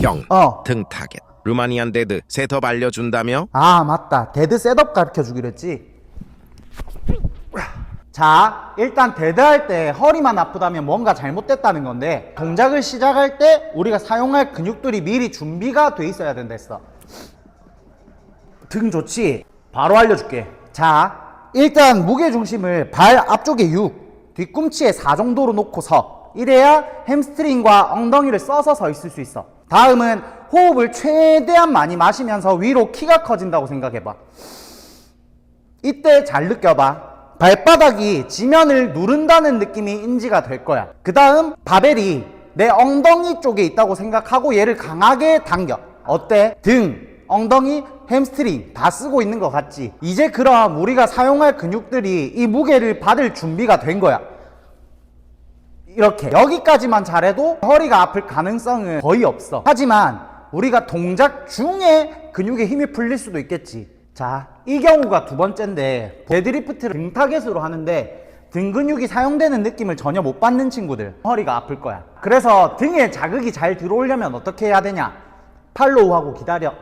형, 어. 등 타겟. 루마니안 데드 셋업 알려준다며? 아 맞다 데드 셋업 가르쳐 주기로 했지 자 일단 데드 할 때 허리만 아프다면 뭔가 잘못됐다는 건데 동작을 시작할 때 우리가 사용할 근육들이 미리 준비가 돼 있어야 된다 했어 등 좋지 바로 알려줄게 자 일단 무게중심을 발 앞쪽에 6 뒤꿈치에 4 정도로 놓고 서 이래야 햄스트링과 엉덩이를 써서 서 있을 수 있어. 다음은 호흡을 최대한 많이 마시면서 위로 키가 커진다고 생각해봐. 이때 잘 느껴봐. 발바닥이 지면을 누른다는 느낌이 인지가 될 거야. 그 다음 바벨이 내 엉덩이 쪽에 있다고 생각하고 얘를 강하게 당겨. 어때? 등, 엉덩이, 햄스트링 다 쓰고 있는 것 같지? 이제 그럼 우리가 사용할 근육들이 이 무게를 받을 준비가 된 거야 이렇게. 여기까지만 잘해도 허리가 아플 가능성은 거의 없어. 하지만 우리가 동작 중에 근육에 힘이 풀릴 수도 있겠지. 자 이 경우가 두 번째인데 데드리프트를 등 타겟으로 하는데 등 근육이 사용되는 느낌을 전혀 못 받는 친구들. 허리가 아플 거야. 그래서 등에 자극이 잘 들어오려면 어떻게 해야 되냐? 팔로우 하고 기다려